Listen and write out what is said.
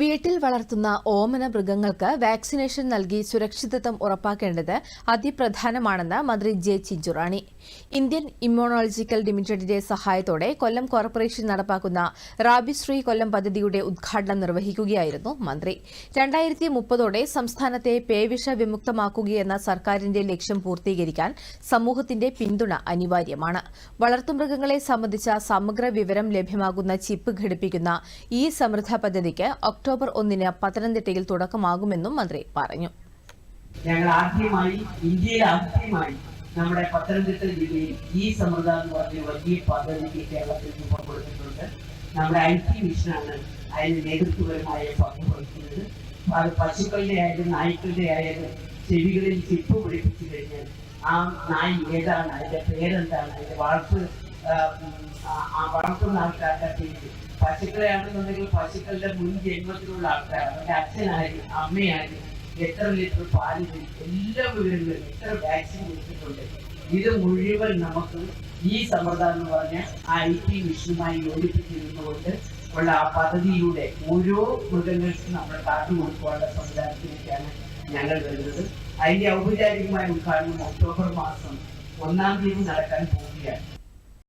വീട്ടിൽ വളർത്തുന്ന ഓമന മൃഗങ്ങൾക്ക് വാക്സിനേഷൻ നൽകി സുരക്ഷിതത്വം ഉറപ്പാക്കേണ്ടത് അതിപ്രധാനമാണെന്ന് മന്ത്രി ജെ ചിഞ്ചുറാണി. ഇന്ത്യൻ ഇമ്മ്യൂണോളജിക്കൽ ലിമിറ്റഡിന്റെ സഹായത്തോടെ കൊല്ലം കോർപ്പറേഷൻ നടപ്പാക്കുന്ന റാബിശ്രീ കൊല്ലം പദ്ധതിയുടെ ഉദ്ഘാടനം നിർവഹിക്കുകയായിരുന്നു മന്ത്രി. രണ്ടായിരത്തി മുപ്പതോടെ സംസ്ഥാനത്തെ പേവിഷ വിമുക്തമാക്കുകയെന്ന സർക്കാരിന്റെ ലക്ഷ്യം പൂർത്തീകരിക്കാൻ സമൂഹത്തിന്റെ പിന്തുണ അനിവാര്യമാണ്. വളർത്തുമൃഗങ്ങളെ സംബന്ധിച്ച സമഗ്ര വിവരം ലഭ്യമാകുന്ന ചിപ്പ് ഘടിപ്പിക്കുന്ന ഈ സമൃദ്ധ പദ്ധതിക്ക് ഒക്ടോബർ ഒന്നിന് പത്തനംതിട്ടയിൽ തുടക്കമാകുമെന്നും മന്ത്രി പറഞ്ഞു. ഞങ്ങൾ ആദ്യമായി ഇന്ത്യയിൽ ആദ്യമായി നമ്മുടെ പത്തനംതിട്ട ജില്ലയിൽ ഈ സമൃദ്ധ എന്ന് പറഞ്ഞ വലിയ പദ്ധതിക്ക് കേരളത്തിൽ രൂപം കൊടുത്തിട്ടുണ്ട്. നമ്മുടെ ഐ ടി മിഷനാണ് അതിന് നേതൃത്വപരമായ പങ്ക് വഹിക്കുന്നത്. അത് പശുക്കളുടെ ആയാലും നായ്ക്കളുടെ ആയാലും ചെവികളിൽ ചിപ്പ് പിടിപ്പിച്ചു കഴിഞ്ഞാൽ ആ നായി ഏതാണ് അതിന്റെ പേരെന്താണ് അതിന്റെ വളർത്ത് വളർത്തുന്ന ആൾക്കാരുടെ പേര് പശുക്കളെയാണെന്നുണ്ടെങ്കിൽ പശുക്കളുടെ മുൻ ജന്മത്തിലുള്ള ആൾക്കാർ അവരുടെ അച്ഛനായാലും അമ്മയായാലും എത്ര ലിറ്റർ പാൽ എല്ലാ വിവരങ്ങളും എത്ര വാക്സിൻ കൊടുത്തിട്ടുണ്ട്. ഇത് മുഴുവൻ നമുക്ക് ഈ സമ്പ്രദായം എന്ന് പറഞ്ഞ ഐ ടി മിഷനുമായി യോജിപ്പിച്ചിരുന്നുകൊണ്ട് ഉള്ള ആ പദ്ധതിയിലൂടെ ഓരോ മൃഗങ്ങൾക്കും നമ്മൾ കാട്ടു കൊടുക്കുവാനുള്ള സംവിധാനത്തിലേക്കാണ് ഞങ്ങൾ വരുന്നത്. അതിന്റെ ഔപചാരികമായ ഉദ്ഘാടനം ഒക്ടോബർ മാസം ഒന്നാം തീയതി നടക്കാൻ പോവുകയാണ്.